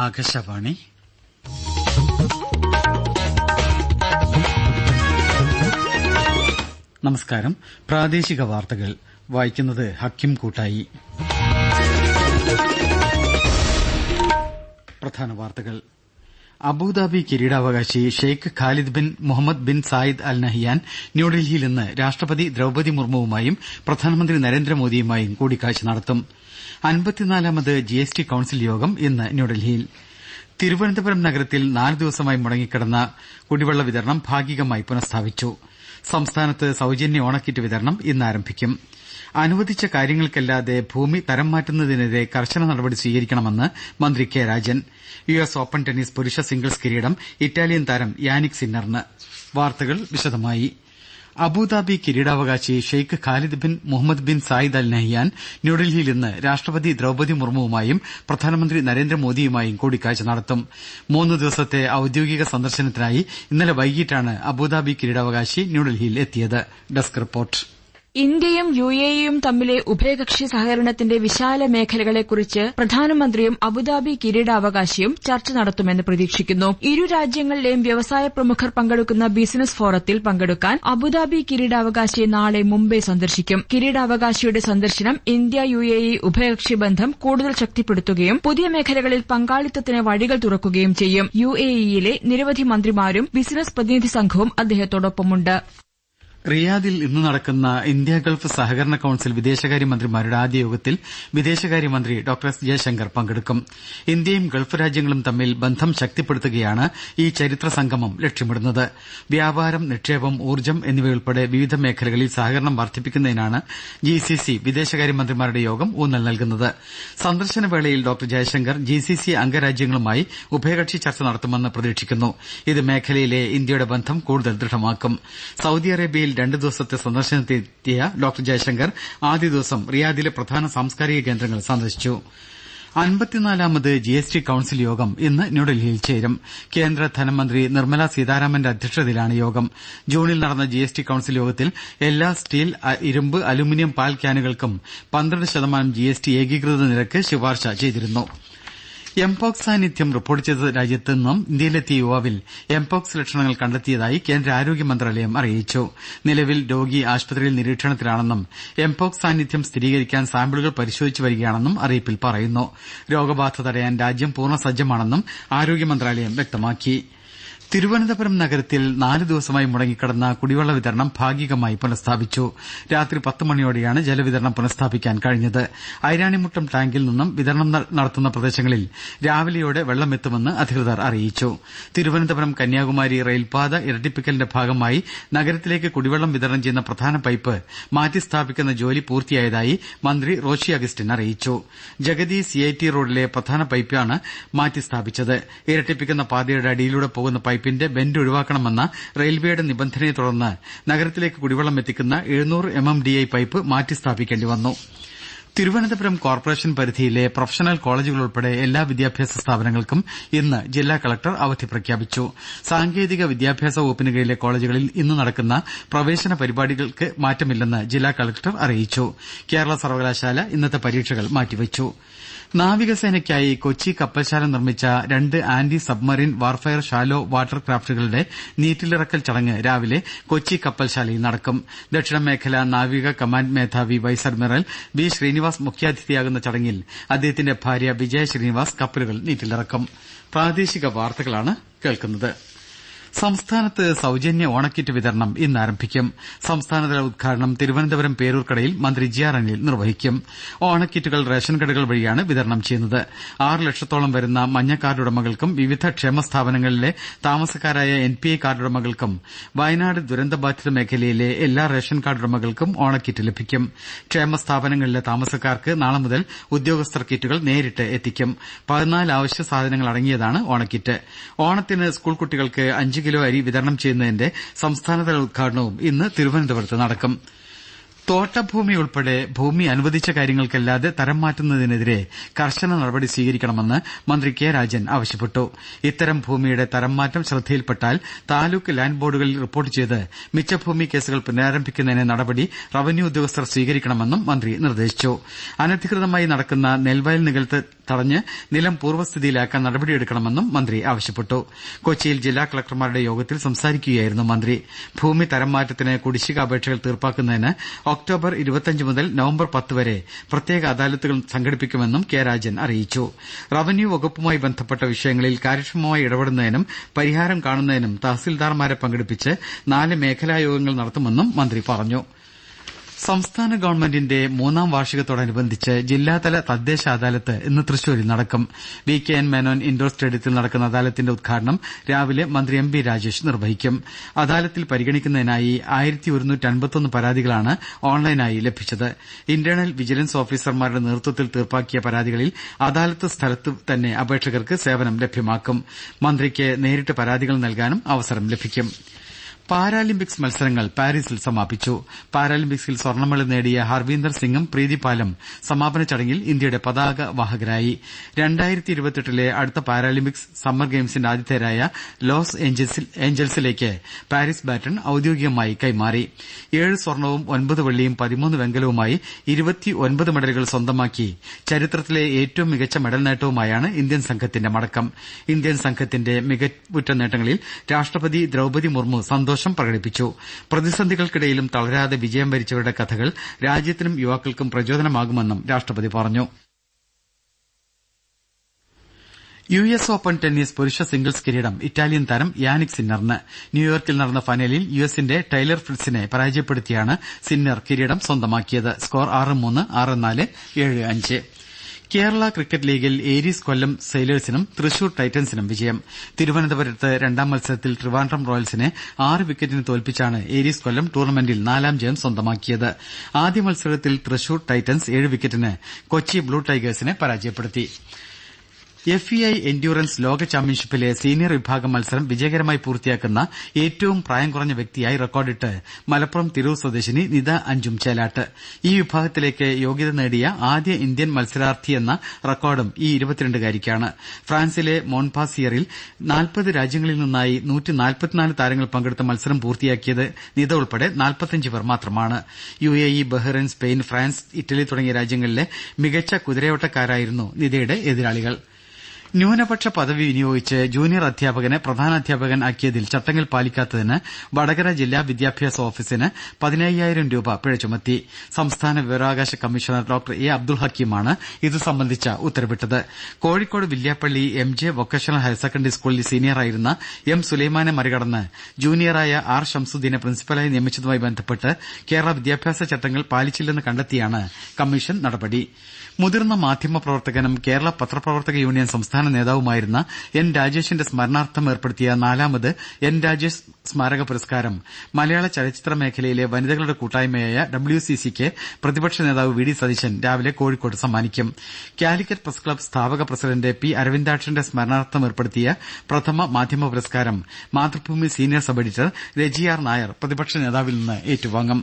ആകാശവാണി. നമസ്കാരം. പ്രാദേശിക വാർത്തകൾ. വായിക്കുന്നത് ഹക്കിം കൂട്ടായി. പ്രധാന വാർത്തകൾ. അബുദാബി കിരീടാവകാശി Sheikh Khalid bin Mohammed bin Zayed Al Nahyan ന്യൂഡൽഹിയിൽ ഇന്ന് രാഷ്ട്രപതി ദ്രൌപതി മുർമുവുമായും പ്രധാനമന്ത്രി നരേന്ദ്രമോദിയുമായും കൂടിക്കാഴ്ച നടത്തും. അൻപത്തിനാലാമത് ജി എസ് ടി കൌൺസിൽ യോഗം ഇന്ന് ന്യൂഡൽഹിയിൽ. തിരുവനന്തപുരം നഗരത്തിൽ നാല് ദിവസമായി മുടങ്ങിക്കിടന്ന കുടിവെള്ള വിതരണം ഭാഗികമായി പുനഃസ്ഥാപിച്ചു. സംസ്ഥാനത്ത് സൌജന്യ ഓണക്കിറ്റ് വിതരണം ഇന്ന് ആരംഭിക്കും. അനുവദിച്ച കാര്യങ്ങൾക്കല്ലാതെ ഭൂമി തരം മാറ്റുന്നതിനെതിരെ കർശന നടപടി സ്വീകരിക്കണമെന്ന് മന്ത്രി K Rajan. U S Open tennis പുരുഷ സിംഗിൾസ് കിരീടം ഇറ്റാലിയൻ താരം യാനിക് സിന്നറിന്. വാർത്തകൾ വിശദമായി. അബുദാബി കിരീടാവകാശി Sheikh Khalid bin Mohammed bin Zayed Al Nahyan ന്യൂഡൽഹിയിൽ ഇന്ന് രാഷ്ട്രപതി ദ്രൌപതി മുർമുവുമായും പ്രധാനമന്ത്രി നരേന്ദ്രമോദിയുമായും കൂടിക്കാഴ്ച നടത്തും. മൂന്ന് ദിവസത്തെ ഔദ്യോഗിക സന്ദർശനത്തിനായി ഇന്നലെ വൈകിട്ടാണ് അബുദാബി കിരീടാവകാശി ന്യൂഡൽഹിയിൽ എത്തിയത്. ഇന്ത്യയും യു എ ഇയും തമ്മിലെ ഉഭയകക്ഷി സഹകരണത്തിന്റെ വിശാല മേഖലകളെക്കുറിച്ച് പ്രധാനമന്ത്രിയും അബുദാബി കിരീടാവകാശിയും ചർച്ച നടത്തുമെന്ന് പ്രതീക്ഷിക്കുന്നു. ഇരു രാജ്യങ്ങളിലെയും വ്യവസായ പ്രമുഖർ പങ്കെടുക്കുന്ന ബിസിനസ് ഫോറത്തിൽ പങ്കെടുക്കാൻ അബുദാബി കിരീടാവകാശി നാളെ മുംബൈ സന്ദർശിക്കും. കിരീടാവകാശിയുടെ സന്ദർശനം ഇന്ത്യ യു എ ഇ ഉഭയകക്ഷി ബന്ധം കൂടുതൽ ശക്തിപ്പെടുത്തുകയും പുതിയ മേഖലകളിൽ പങ്കാളിത്തത്തിന് വഴികൾ തുറക്കുകയും ചെയ്യും. യു എ ഇയിലെ നിരവധി മന്ത്രിമാരും ബിസിനസ് പ്രതിനിധി സംഘവും അദ്ദേഹത്തോടൊപ്പമുണ്ട്. റിയാദിൽ ഇന്ന് നടക്കുന്ന ഇന്ത്യ ഗൾഫ് സഹകരണ കൌൺസിൽ വിദേശകാര്യമന്ത്രിമാരുടെ ആദ്യ യോഗത്തിൽ വിദേശകാര്യമന്ത്രി ഡോക്ടർ എസ്. ജയശങ്കർ പങ്കെടുക്കും. ഇന്ത്യയും ഗൾഫ് രാജ്യങ്ങളും തമ്മിൽ ബന്ധം ശക്തിപ്പെടുത്തുകയാണ് ഈ ചരിത്ര സംഗമം ലക്ഷ്യമിടുന്നത്. വ്യാപാരം നിക്ഷേപം ഊർജം എന്നിവയുൾപ്പെടെ വിവിധ മേഖലകളിൽ സഹകരണം വർദ്ധിപ്പിക്കുന്നതിനാണ് ജി സി സി വിദേശകാര്യമന്ത്രിമാരുടെ യോഗം ഊന്നൽ നൽകുന്നത്. സന്ദർശന വേളയിൽ ഡോക്ടർ ജയശങ്കർ സി അംഗരാജ്യങ്ങളുമായി ഉഭയകക്ഷി ചർച്ച നടത്തുമെന്ന് പ്രതീക്ഷിക്കുന്നു. ഇത് മേഖലയിലെ ഇന്ത്യയുടെ ബന്ധം കൂടുതൽ ദൃഢമാക്കും. സൌദി അറേബ്യയിൽ രണ്ട് ദിവസത്തെ സന്ദർശനത്തിനെത്തിയ ഡോക്ടർ ജയശങ്കർ ആദ്യ ദിവസം റിയാദിലെ പ്രധാന സാംസ്കാരിക കേന്ദ്രങ്ങൾ സന്ദർശിച്ചു. അൻപത്തിനാലാമത് ജി എസ് ടി കൌൺസിൽ യോഗം ഇന്ന് ന്യൂഡൽഹിയിൽ ചേരും. കേന്ദ്ര ധനമന്ത്രി നിർമ്മല സീതാരാമന്റെ അധ്യക്ഷതയിലാണ് യോഗം. ജൂണിൽ നടന്ന ജി എസ് ടി കൌൺസിൽ യോഗത്തിൽ എല്ലാ സ്റ്റീൽ ഇരുമ്പ് അലുമിനിയം പാൽ ക്യാനുകൾക്കും പന്ത്രണ്ട് ശതമാനം ജി എസ് ടി ഏകീകൃത നിരക്ക് ശുപാർശ ചെയ്തിരുന്നു. എംപോക്സ് സാന്നിധ്യം റിപ്പോർട്ട് ചെയ്ത രാജ്യത്ത് നിന്നും ഇന്ത്യയിലെത്തിയ യുവാവിൽ എംപോക്സ് ലക്ഷണങ്ങൾ കണ്ടെത്തിയതായി കേന്ദ്ര ആരോഗ്യ മന്ത്രാലയം അറിയിച്ചു. നിലവിൽ രോഗി ആശുപത്രിയിൽ നിരീക്ഷണത്തിലാണെന്നും എംപോക്സ് സാന്നിധ്യം സ്ഥിരീകരിക്കാൻ സാമ്പിളുകൾ പരിശോധിച്ചു വരികയാണെന്നും അറിയിപ്പിൽ പറയുന്നു. രോഗബാധ തടയാൻ രാജ്യം പൂർണ സജ്ജമാണെന്നും ആരോഗ്യ മന്ത്രാലയം വ്യക്തമാക്കി. തിരുവനന്തപുരം നഗരത്തിൽ നാല് ദിവസമായി മുടങ്ങിക്കിടന്ന കുടിവെള്ള വിതരണം ഭാഗികമായി പുനഃസ്ഥാപിച്ചു. രാത്രി പത്ത് മണിയോടെയാണ് ജലവിതരണം പുനഃസ്ഥാപിക്കാൻ കഴിഞ്ഞത്. ഐരാണിമുട്ടം ടാങ്കിൽ നിന്നും വിതരണം നടത്തുന്ന പ്രദേശങ്ങളിൽ രാവിലെയോടെ വെള്ളമെത്തുമെന്ന് അധികൃതർ അറിയിച്ചു. തിരുവനന്തപുരം കന്യാകുമാരി റെയിൽപാത ഇരട്ടിപ്പിക്കലിന്റെ ഭാഗമായി നഗരത്തിലേക്ക് കുടിവെള്ളം വിതരണം ചെയ്യുന്ന പ്രധാന പൈപ്പ് മാറ്റിസ്ഥാപിക്കുന്ന ജോലി പൂർത്തിയായതായി മന്ത്രി റോഷി അഗസ്റ്റിൻ അറിയിച്ചു. ജഗതി സിഐടി റോഡിലെ പ്രധാന പൈപ്പാണ് മാറ്റിസ്ഥാപിച്ചത് ഇരട്ടിപ്പിക്കുന്ന പാതയുടെ അടിയിലൂടെ പോകുന്ന പൈപ്പിന്റെ ബെന്റ് ഒഴിവാക്കണമെന്ന റെയിൽവേയുടെ നിബന്ധനയെ തുടർന്ന് നഗരത്തിലേക്ക് കുടിവെള്ളം എത്തിക്കുന്ന എഴുന്നൂറ് M M D I pipe മാറ്റി സ്ഥാപിക്കേണ്ടി തിരുവനന്തപുരം കോർപ്പറേഷൻ പരിധിയിലെ പ്രൊഫഷണൽ കോളേജുകൾ ഉൾപ്പെടെ എല്ലാ വിദ്യാഭ്യാസ സ്ഥാപനങ്ങൾക്കും ഇന്ന് ജില്ലാ കലക്ടർ അവധി പ്രഖ്യാപിച്ചു. സാങ്കേതിക വിദ്യാഭ്യാസ വകുപ്പിന് കീഴിലെ കോളേജുകളിൽ ഇന്ന് നടക്കുന്ന പ്രവേശന പരിപാടികൾക്ക് മാറ്റമില്ലെന്ന് ജില്ലാ കലക്ടർ അറിയിച്ചു. കേരള സർവകലാശാല ഇന്നത്തെ പരീക്ഷകൾ മാറ്റിവെച്ചു. നാവികസേനയ്ക്കായി കൊച്ചി കപ്പൽശാല നിർമ്മിച്ച രണ്ട് anti submarine warfare shallow water ക്രാഫ്റ്റുകളുടെ നീറ്റിലിറക്കൽ ചടങ്ങ് രാവിലെ കൊച്ചി കപ്പൽശാലയിൽ നടക്കും. ദക്ഷിണ മേഖല നാവിക കമാൻഡ് മേധാവി വൈസ് അഡ്മിറൽ ബി ശ്രീനിവാസ് മുഖ്യാതിഥിയാകുന്ന ചടങ്ങിൽ അദ്ദേഹത്തിന്റെ ഭാര്യ വിജയ ശ്രീനിവാസ് കപ്പലുകൾ നീറ്റിലിറക്കും. സംസ്ഥാനത്ത് സൌജന്യ ഓണക്കിറ്റ് വിതരണം ഇന്ന് ആരംഭിക്കും സംസ്ഥാനതല ഉദ്ഘാടനം തിരുവനന്തപുരം പേരൂർക്കടയിൽ മന്ത്രി ജി ആർ അനിൽ നിർവഹിക്കും. ഓണക്കിറ്റുകൾ റേഷൻ കടകൾ വഴിയാണ് വിതരണം ചെയ്യുന്നത്. ആറ് ലക്ഷത്തോളം വരുന്ന മഞ്ഞ കാർഡുടമകൾക്കും വിവിധ ക്ഷേമ സ്ഥാപനങ്ങളിലെ താമസക്കാരായ എൻ പി ഐ കാർഡുടമകൾക്കും വയനാട് ദുരന്തബാധിത മേഖലയിലെ എല്ലാ റേഷൻ കാർഡുടമകൾക്കും ഓണക്കിറ്റ് ലഭിക്കും. ക്ഷേമ സ്ഥാപനങ്ങളിലെ താമസക്കാർക്ക് നാളെ മുതൽ ഉദ്യോഗസ്ഥർ കിറ്റുകൾ നേരിട്ട് എത്തിക്കും. പതിനാല് അവശ്യ സാധനങ്ങൾ അടങ്ങിയതാണ് ഓണക്കിറ്റ്. ഓണത്തിന് സ്കൂൾ കുട്ടികൾക്ക് അഞ്ച് കിലോ അരി വിതരണം ചെയ്യുന്നതിന്റെ സംസ്ഥാനതല ഉദ്ഘാടനവും ഇന്ന് തിരുവനന്തപുരത്ത് നടക്കും. തോട്ടഭൂമി ഉൾപ്പെടെ ഭൂമി അനുവദിച്ച കാര്യങ്ങൾക്കല്ലാതെ തരം മാറ്റുന്നതിനെതിരെ കർശന നടപടി സ്വീകരിക്കണമെന്ന് മന്ത്രി കെ രാജൻ ആവശ്യപ്പെട്ടു. ഇത്തരം ഭൂമിയുടെ തരം മാറ്റം ശ്രദ്ധയിൽപ്പെട്ടാൽ താലൂക്ക് ലാൻഡ് ബോർഡുകളിൽ റിപ്പോർട്ട് ചെയ്ത് മിച്ചഭൂമി കേസുകൾ പുനരാരംഭിക്കുന്നതിന് നടപടി റവന്യൂ ഉദ്യോഗസ്ഥർ സ്വീകരിക്കണമെന്നും മന്ത്രി നിർദ്ദേശിച്ചു. അനധികൃതമായി നടക്കുന്ന നെൽവയൽ നികത്ത് തടഞ്ഞ് നിലം പൂർവസ്ഥിതിയിലാക്കാൻ നടപടിയെടുക്കണമെന്നും മന്ത്രി ആവശ്യപ്പെട്ടു. കൊച്ചിയിൽ ജില്ലാ കളക്ടർമാരുടെ യോഗത്തിൽ സംസാരിക്കുകയായിരുന്നു മന്ത്രി. ഭൂമി തരം മാറ്റത്തിന് കുടിശ്ശിക അപേക്ഷകൾ തീർപ്പാക്കുന്നതിന് ഒക്ടോബർ മുതൽ നവംബർ വരെ പ്രത്യേക അദാലത്തുകൾ സംഘടിപ്പിക്കുമെന്നും കെ രാജൻ അറിയിച്ചു. റവന്യൂ വകുപ്പുമായി ബന്ധപ്പെട്ട വിഷയങ്ങളിൽ കാര്യക്ഷമമായി ഇടപെടുന്നതിനും പരിഹാരം കാണുന്നതിനും തഹസിൽദാർമാരെ പങ്കെടുപ്പിച്ച് നാല് മേഖലാ യോഗങ്ങൾ നടത്തുമെന്നും മന്ത്രി പറഞ്ഞു. സംസ്ഥാന ഗവൺമെന്റിന്റെ മൂന്നാം വാർഷികത്തോടനുബന്ധിച്ച് ജില്ലാതല തദ്ദേശ അദാലത്ത് ഇന്ന് തൃശൂരിൽ നടക്കും. V K N Menon indoor സ്റ്റേഡിയത്തിൽ നടക്കുന്ന അദാലത്തിന്റെ ഉദ്ഘാടനം രാവിലെ മന്ത്രി എം ബി രാജേഷ് നിർവഹിക്കും. അദാലത്തിൽ പരിഗണിക്കുന്നതിനായി പരാതികളാണ് ഓൺലൈനായി ലഭിച്ചത്. ഇന്റേണൽ വിജിലൻസ് ഓഫീസർമാരുടെ നേതൃത്വത്തിൽ തീർപ്പാക്കിയ പരാതികളിൽ അദാലത്ത് സ്ഥലത്ത് തന്നെ അപേക്ഷകർക്ക് സേവനം ലഭ്യമാക്കും. മന്ത്രിക്ക് നേരിട്ട് പരാതികൾ നൽകാനും അവസരം ലഭിക്കും. പാരാലിമ്പിക്സ് മത്സരങ്ങൾ പാരീസിൽ സമാപിച്ചു. പാരാലിമ്പിക്സിൽ സ്വർണമെഡൽ നേടിയ ഹർവീന്ദർ സിംഗും പ്രീതി പാലും സമാപന ചടങ്ങിൽ ഇന്ത്യയുടെ പതാക വാഹകരായി. ലെ അടുത്ത പാരാലിമ്പിക്സ് സമ്മർ ഗെയിംസിന്റെ ആതിഥേയരായ ലോസ് ഏഞ്ചൽസിലേക്ക് പാരീസ് ബാറ്റൺ ഔദ്യോഗികമായി കൈമാറി. ഏഴ് സ്വർണവും ഒൻപത് വെള്ളിയും പതിമൂന്ന് വെങ്കലവുമായി ഇരുപത്തിയൊൻപത് മെഡലുകൾ സ്വന്തമാക്കി. ചരിത്രത്തിലെ ഏറ്റവും മികച്ച മെഡൽ നേട്ടവുമായാണ് ഇന്ത്യൻ സംഘത്തിന്റെ മടക്കം. ഇന്ത്യൻ സംഘത്തിന്റെ മികവുറ്റ നേട്ടങ്ങളിൽ രാഷ്ട്രപതി ദ്രൌപതി മുർമു സന്തോഷം പ്രകടിപ്പിച്ചു. പ്രതിസന്ധികൾക്കിടയിലും തളരാതെ വിജയം വരിച്ചവരുടെ കഥകൾ രാജ്യത്തിനും യുവാക്കൾക്കും പ്രചോദനമാകുമെന്നും രാഷ്ട്രപതി പറഞ്ഞു. യു എസ് ഓപ്പൺ ടെന്നീസ് പുരുഷ സിംഗിൾസ് കിരീടം ഇറ്റാലിയൻ താരം യാനിക് സിന്നറിന്. ന്യൂയോർക്കിൽ നടന്ന ഫൈനലിൽ യു എസിന്റെ ടൈലർ ഫ്രിറ്റ്സിനെ പരാജയപ്പെടുത്തിയാണ് സിന്നർ കിരീടം സ്വന്തമാക്കിയത്. സ്കോർ കേരള ക്രിക്കറ്റ് ലീഗിൽ ഏരീസ് കൊല്ലം സെയിലേഴ്സിനും തൃശൂർ ടൈറ്റൻസിനും വിജയം. തിരുവനന്തപുരത്ത് രണ്ടാം മത്സരത്തിൽ ട്രിവാൻഡ്രം റോയൽസിനെ ആറ് വിക്കറ്റിന് തോൽപ്പിച്ചാണ് ഏരീസ് കൊല്ലം ടൂർണമെന്റിൽ നാലാം ജയം സ്വന്തമാക്കിയത്. ആദ്യ മത്സരത്തിൽ തൃശൂർ ടൈറ്റൻസ് ഏഴ് വിക്കറ്റിന് കൊച്ചി ബ്ലൂ ടൈഗേഴ്സിനെ പരാജയപ്പെടുത്തി. എഫ് ഇ ഐ എൻഡ്യൂറൻസ് ലോക ചാമ്പ്യൻഷിപ്പിലെ സീനിയർ വിഭാഗം മത്സരം വിജയകരമായി പൂർത്തിയാക്കുന്ന ഏറ്റവും പ്രായം കുറഞ്ഞ വ്യക്തിയായി റെക്കോർഡിട്ട് മലപ്പുറം തിരൂർ സ്വദേശിനി നിത അഞ്ചും ചേലാട്ട്. ഈ വിഭാഗത്തിലേക്ക് യോഗ്യത നേടിയ ആദ്യ ഇന്ത്യൻ മത്സരാർത്ഥി എന്ന റെക്കോർഡും ഈ ഇരുപത്തിരണ്ടുകാരിക്കാണ്. ഫ്രാൻസിലെ മോൺപാസിയറിൽ നാൽപ്പത് രാജ്യങ്ങളിൽ നിന്നായി താരങ്ങൾ പങ്കെടുത്ത മത്സരം പൂർത്തിയാക്കിയത് നിത ഉൾപ്പെടെ പേർ മാത്രമാണ്. U A E Bahrain Spain France Italy തുടങ്ങിയ രാജ്യങ്ങളിലെ മികച്ച കുതിരയോട്ടക്കാരായിരുന്നു നിതയുടെ എതിരാളികൾ. ന്യൂനപക്ഷ പദവി വിനിയോഗിച്ച് ജൂനിയർ അധ്യാപകനെ പ്രധാനാധ്യാപകൻ ആക്കിയതിൽ ചട്ടങ്ങൾ പാലിക്കാത്തതിന് വടകര ജില്ലാ വിദ്യാഭ്യാസ ഓഫീസിന് പതിനയ്യായിരം രൂപ പിഴ ചുമത്തി. സംസ്ഥാന വിവരാവകാശ കമ്മീഷണർ ഡോക്ടർ എ അബ്ദുൾ ഹക്കീമാണ് ഇതു സംബന്ധിച്ച ഉത്തരവിട്ടത്. Kozhikode Villiappally M J vocational higher secondary സ്കൂളിൽ സീനിയറായിരുന്ന എം സുലൈമാനെ മറികടന്ന് ജൂനിയറായ ആർ ഷംസുദ്ദീനെ പ്രിൻസിപ്പലായി നിയമിച്ചതുമായി ബന്ധപ്പെട്ട് കേരള വിദ്യാഭ്യാസ ചട്ടങ്ങൾ പാലിച്ചില്ലെന്ന് കണ്ടെത്തിയാണ് കമ്മീഷൻ നടപടി. മുതിർന്ന മാധ്യമ പ്രവർത്തകനും കേരള പത്രപ്രവർത്തക യൂണിയൻ സംസ്ഥാന നേതാവുമായിരുന്ന എൻ രാജേഷിന്റെ സ്മരണാർത്ഥം ഏർപ്പെടുത്തിയ നാലാമത് എൻ രാജേഷ് സ്മാരക പുരസ്കാരം മലയാള ചലച്ചിത്ര മേഖലയിലെ വനിതകളുടെ കൂട്ടായ്മയായ ഡബ്ല്യു സി സിക്ക് പ്രതിപക്ഷ നേതാവ് വി ഡി സതീശൻ രാവിലെ കോഴിക്കോട് സമ്മാനിക്കും. കാലിക്കറ്റ് പ്രസ് ക്ലബ് സ്ഥാപക പ്രസിഡന്റ് പി അരവിന്ദാക്ഷന്റെ സ്മരണാർത്ഥം ഏർപ്പെടുത്തിയ പ്രഥമ മാധ്യമ പുരസ്കാരം Mathrubhumi senior sub editor രജിയാർ Nair പ്രതിപക്ഷ നേതാവിൽ നിന്ന് ഏറ്റുവാങ്ങും.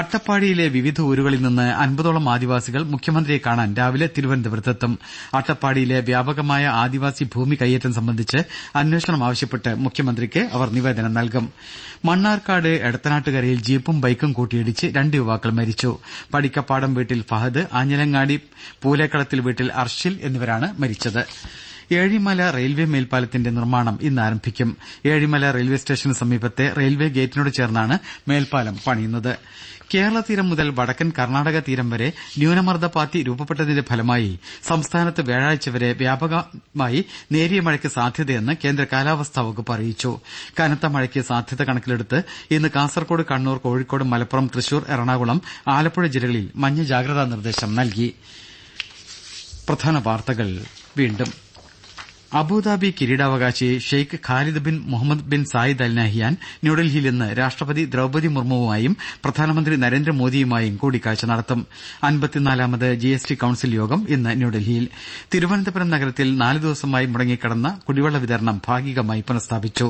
അട്ടപ്പാടിയിലെ വിവിധ ഊരുകളിൽ നിന്ന് അൻപതോളം ആദിവാസികൾ മുഖ്യമന്ത്രിയെ കാണാൻ രാവിലെ തിരുവനന്തപുരത്തെത്തും. അട്ടപ്പാടിയിലെ വ്യാപകമായ ആദിവാസി ഭൂമി കയ്യേറ്റം സംബന്ധിച്ച് അന്വേഷണം ആവശ്യപ്പെട്ട് മുഖ്യമന്ത്രിക്ക് അവർ നിവേദനം നൽകും. മണ്ണാർക്കാട് എടത്തനാട്ടുകരയിൽ ജീപ്പും ബൈക്കും കൂട്ടിയിടിച്ച് രണ്ട് യുവാക്കൾ മരിച്ചു. പടിക്കപ്പാടം വീട്ടിൽ ഫഹദ് ആഞ്ഞലങ്ങാടി പൂലേക്കളത്തിൽ വീട്ടിൽ അർഷിൽ എന്നിവരാണ് മരിച്ചത്. ഏഴിമല റെയിൽവേ മേൽപ്പാലത്തിന്റെ നിർമ്മാണം ഇന്ന് ആരംഭിക്കും. ഏഴിമല റെയിൽവേ സ്റ്റേഷന് സമീപത്തെ റെയിൽവേ ഗേറ്റിനോട് ചേർന്നാണ് മേൽപ്പാലം പണിയുന്നത്. കേരള തീരം മുതൽ വടക്കൻ കർണാടക തീരം വരെ ന്യൂനമർദ്ദപാത്തി രൂപപ്പെട്ടതിന്റെ ഫലമായി സംസ്ഥാനത്ത് വ്യാഴാഴ്ച വരെ വ്യാപകമായി നേരിയ മഴയ്ക്ക് സാധ്യതയെന്ന് കേന്ദ്ര കാലാവസ്ഥാ വകുപ്പ് അറിയിച്ചു. കനത്ത മഴയ്ക്ക് സാധ്യത കണക്കിലെടുത്ത് ഇന്ന് കാസർകോട് കണ്ണൂർ കോഴിക്കോട് മലപ്പുറം തൃശൂർ എറണാകുളം ആലപ്പുഴ ജില്ലകളിൽ മഞ്ഞ ജാഗ്രതാ നിർദ്ദേശം നൽകി. അബുദാബി കിരീടാവകാശി Sheikh Khalid bin Mohammed bin Zayed Al Nahyan ന്യൂഡൽഹിയിൽ ഇന്ന് രാഷ്ട്രപതി ദ്രൌപതി മുർമുവുമായും പ്രധാനമന്ത്രി നരേന്ദ്രമോദിയുമായും കൂടിക്കാഴ്ച നടത്തും. ജി എസ് ടി കൌൺസിൽ യോഗം ഇന്ന് ന്യൂഡൽഹിയിൽ. തിരുവനന്തപുരം നഗരത്തിൽ നാല് ദിവസമായി മുടങ്ങിക്കിടന്ന കുടിവെള്ള വിതരണം ഭാഗികമായി പുനഃസ്ഥാപിച്ചു.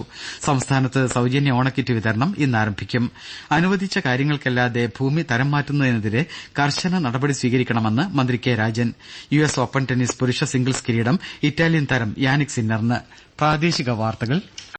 സംസ്ഥാനത്ത് സൌജന്യ ഓണക്കിറ്റ് വിതരണം ഇന്ന് ആരംഭിക്കും. അനുവദിച്ച കാര്യങ്ങൾക്കല്ലാതെ ഭൂമി തരം മാറ്റുന്നതിനെതിരെ കർശന നടപടി സ്വീകരിക്കണമെന്ന് മന്ത്രി K Rajan. U S Open tennis പുരുഷ സിംഗിൾസ് കിരീടം ഇറ്റാലിയൻ താരം യാനിക് സിന്നറിന് പ്രാദേശിക വാർത്തകൾ